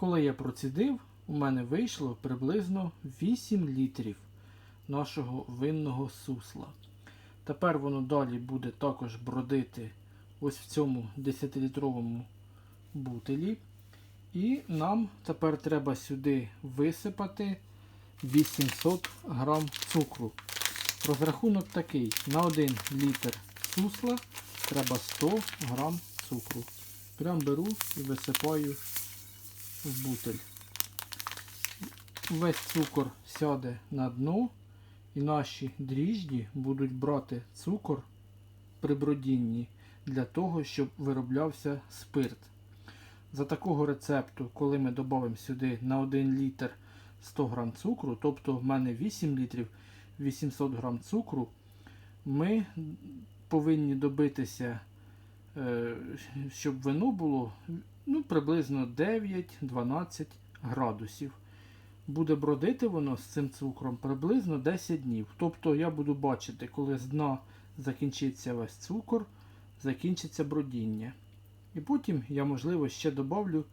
Коли я процідив, у мене вийшло приблизно 8 літрів нашого винного сусла. Тепер воно далі буде також бродити ось в цьому 10-літровому бутилі. І нам тепер треба сюди висипати 800 грам цукру. Розрахунок такий: на 1 літр сусла треба 100 грам цукру. Прям беру і висипаю в бутиль. Весь цукор сяде на дно, і наші дріжджі будуть брати цукор при бродінні для того, щоб вироблявся спирт. За такого рецепту, коли ми додамо сюди на 1 літр 100 грам цукру, тобто в мене 8 літрів 800 грам цукру, ми повинні добитися, е, щоб вино було ну, приблизно 9-12 градусів. Буде бродити воно з цим цукром приблизно 10 днів. Тобто я буду бачити, коли з дна закінчиться весь цукор, закінчиться бродіння. І потім я, можливо, ще добавлю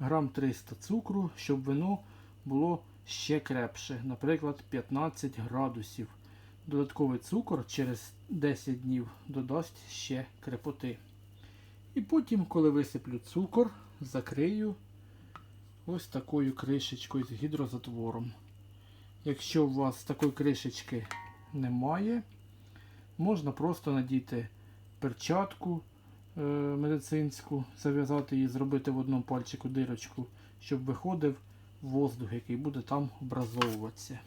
грам 300 цукру, щоб вино було ще крепше, наприклад, 15 градусів. Додатковий цукор через 10 днів додасть ще крепоти. І потім, коли висиплю цукор, закрию ось такою кришечкою з гідрозатвором. Якщо у вас такої кришечки немає, можна просто надіти перчатку е, медицинську, зав'язати її, зробити в одному пальчику дирочку, щоб виходив воздух, який буде там образовуватися.